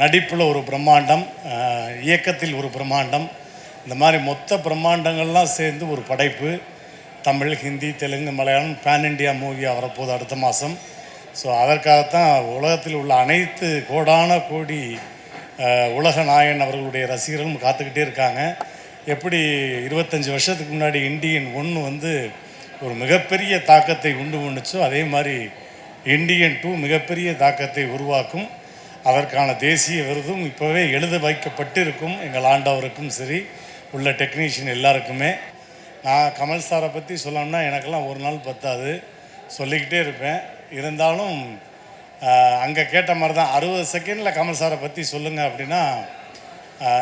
நடிப்பில் ஒரு பிரம்மாண்டம் இயக்கத்தில் ஒரு பிரம்மாண்டம். இந்த மாதிரி மொத்த பிரம்மாண்டங்கள்லாம் சேர்ந்து ஒரு படைப்பு. தமிழ் ஹிந்தி தெலுங்கு மலையாளம் பேன் இண்டியா மூவியாக வரப்போகுது அடுத்த மாதம் ஸோ அதற்காகத்தான் உலகத்தில் உள்ள அனைத்து கோடான கோடி உலக நாயன் அவர்களுடைய ரசிகர்களும் காத்துக்கிட்டே இருக்காங்க. எப்படி இருபத்தஞ்சி வருஷத்துக்கு முன்னாடி இந்தியன் ஒன்று வந்து ஒரு மிகப்பெரிய தாக்கத்தை உண்டு பண்ணுச்சோ அதே மாதிரி இந்தியன் டூ மிகப்பெரிய தாக்கத்தை உருவாக்கும். அதற்கான தேசிய விருதும் இப்போவே எழுத வைக்கப்பட்டு இருக்கும் எங்கள் ஆண்டவருக்கும் சரி உள்ள டெக்னீஷியன் எல்லாருக்குமே. நான் கமல் சாரை பற்றி சொல்லணும்னா எனக்கெல்லாம் ஒரு நாள் பத்தாது. சொல்லிக்கிட்டே இருப்பேன். இருந்தாலும் அங்கே கேட்ட மாதிரி தான் அறுபது செகண்டில் கமல் சாரை பற்றி சொல்லுங்கள் அப்படின்னா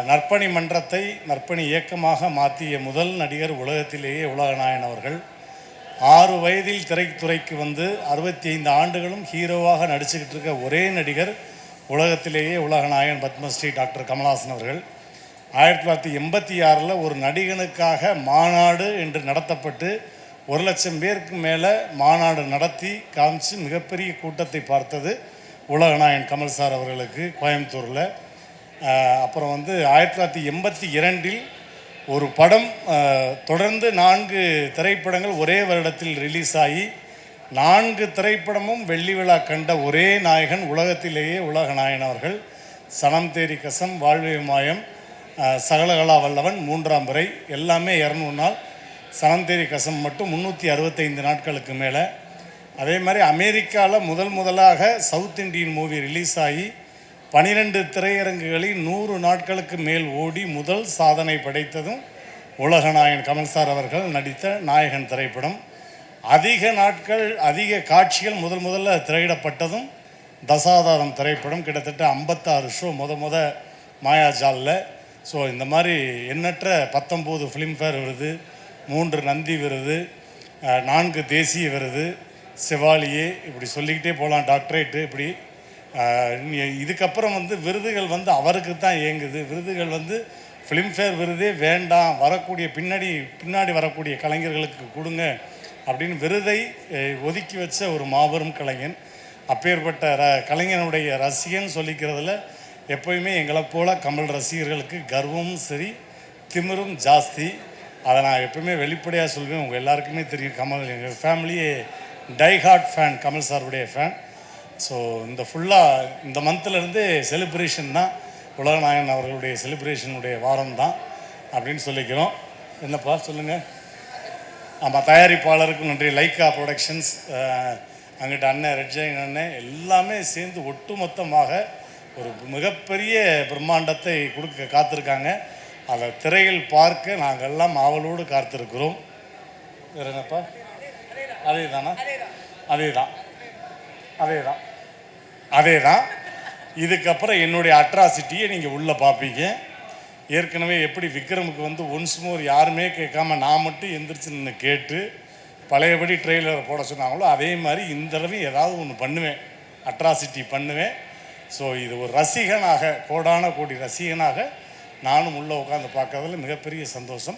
நற்பணி மன்றத்தை நற்பணி இயக்கமாக மாற்றிய முதல் நடிகர் உலகத்திலேயே உலகநாயன் அவர்கள். ஆறு வயதில் திரைத்துறைக்கு வந்து அறுபத்தி ஐந்து ஆண்டுகளும் ஹீரோவாக நடிச்சுக்கிட்டு இருக்க ஒரே நடிகர் உலகத்திலேயே உலகநாயகன் பத்மஸ்ரீ டாக்டர் கமல்ஹாசன் அவர்கள் ஆயிரத்தி தொள்ளாயிரத்தி எண்பத்தி ஆறில் ஒரு நடிகனுக்காக மாநாடு என்று நடத்தப்பட்டு ஒரு லட்சம் பேருக்கு மேலே மாநாடு நடத்தி காமிச்சு மிகப்பெரிய கூட்டத்தை பார்த்தது உலகநாயகன் கமல் சார் அவர்களுக்கு கோயம்புத்தூரில். அப்புறம் வந்து ஆயிரத்தி தொள்ளாயிரத்தி எண்பத்தி இரண்டில் ஒரு படம் தொடர்ந்து நான்கு திரைப்படங்கள் ஒரே வருடத்தில் ரிலீஸ் ஆகி நான்கு திரைப்படமும் வெள்ளி விழா கண்ட ஒரே நாயகன் உலகத்திலேயே உலக நாயகன் அவர்கள். சனம் தேரி கசம் வாழ்வே மாயம் சகலகலா வல்லவன் மூன்றாம் முறை எல்லாமே இரநூறு நாள். சனம் தேரி கசம் மட்டும் முந்நூற்றி அறுபத்தைந்து நாட்களுக்கு மேலே. அதே மாதிரி அமெரிக்காவில் முதல் முதலாக சவுத் இண்டியன் மூவி ரிலீஸ் ஆகி பனிரெண்டு திரையரங்குகளில் நூறு நாட்களுக்கு மேல் ஓடி முதல் சாதனை படைத்ததும் உலகநாயகன் கமல் சார் அவர்கள் நடித்த நாயகன் திரைப்படம். அதிக நாட்கள் அதிக காட்சிகள் முதல் முதல்ல திரையிடப்பட்டதும் தசாதாரம் திரைப்படம் கிட்டத்தட்ட ஐம்பத்தாறு ஷோ முத முத மாயாஜாலில். ஸோ இந்த மாதிரி எண்ணற்ற பத்தொம்போது ஃபிலிம்ஃபேர் விருது மூன்று நந்தி விருது நான்கு தேசிய விருது செவாலியே இப்படி சொல்லிக்கிட்டே போகலாம் டாக்டரேட்டு இப்படி. இதுக்கப்புறம் வந்து விருதுகள் வந்து அவருக்கு தான் இயங்குது. விருதுகள் வந்து ஃபிலிம்ஃபேர் விருதே வேண்டாம் வரக்கூடிய பின்னாடி பின்னாடி வரக்கூடிய கலைஞர்களுக்கு கொடுங்க அப்படின்னு விருதை ஒதுக்கி வச்ச ஒரு மாபெரும் கலைஞன். அப்பேற்பட்ட ர கலைஞனுடைய ரசிகன் சொல்லிக்கிறதுல எப்போயுமே எங்களை போல கமல் ரசிகர்களுக்கு கர்வமும் சரி திமிரும் ஜாஸ்தி. அதை நான் எப்பவுமே வெளிப்படையாக சொல்வேன். உங்கள் எல்லாருக்குமே தெரியும் கமல். எங்கள் ஃபேமிலியே டைஹார்ட் ஃபேன் கமல் சாருடைய ஃபேன் ஸோ இந்த ஃபுல்லாக இந்த மந்த்லேருந்து செலிப்ரேஷன் தான். உலகநாயகன் அவர்களுடைய செலிப்ரேஷனுடைய வாரம் தான் அப்படின்னு சொல்லிக்கிறோம். என்னப்பா சொல்லுங்கள் ஆமாம் தயாரிப்பாளருக்கும் நன்றி. லைக்கா ப்ரொடக்ஷன்ஸ் அங்கிட்ட அண்ணன் ரெட்ஜைன் அண்ணன் எல்லாமே சேர்ந்து ஒட்டுமொத்தமாக ஒரு மிகப்பெரிய பிரம்மாண்டத்தை கொடுக்க காத்திருக்காங்க. அதை திரையில் பார்க்க நாங்கள் எல்லாம் ஆவலோடு காத்திருக்கிறோம். வேற என்னப்பா? அதே தானா அதே தான் அதே தான் அதே தான் இதுக்கப்புறம் என்னுடைய அட்ராசிட்டியை நீங்கள் உள்ளே பார்ப்பீங்க. ஏற்கனவே எப்படி விக்ரமுக்கு வந்து ஒன்ஸ் மோர் யாருமே கேட்காம நான் மட்டும் எந்திரிச்சு நின்று கேட்டு பழையபடி ட்ரெய்லரை போட சொன்னாங்களோ அதே மாதிரி இந்த தடவை ஏதாவது ஒன்று பண்ணுவேன். அட்ராசிட்டி பண்ணுவேன். ஸோ இது ஒரு ரசிகனாக கோடான கோடி ரசிகனாக நானும் உள்ளே உட்காந்து பார்க்கறதுல மிகப்பெரிய சந்தோஷம்.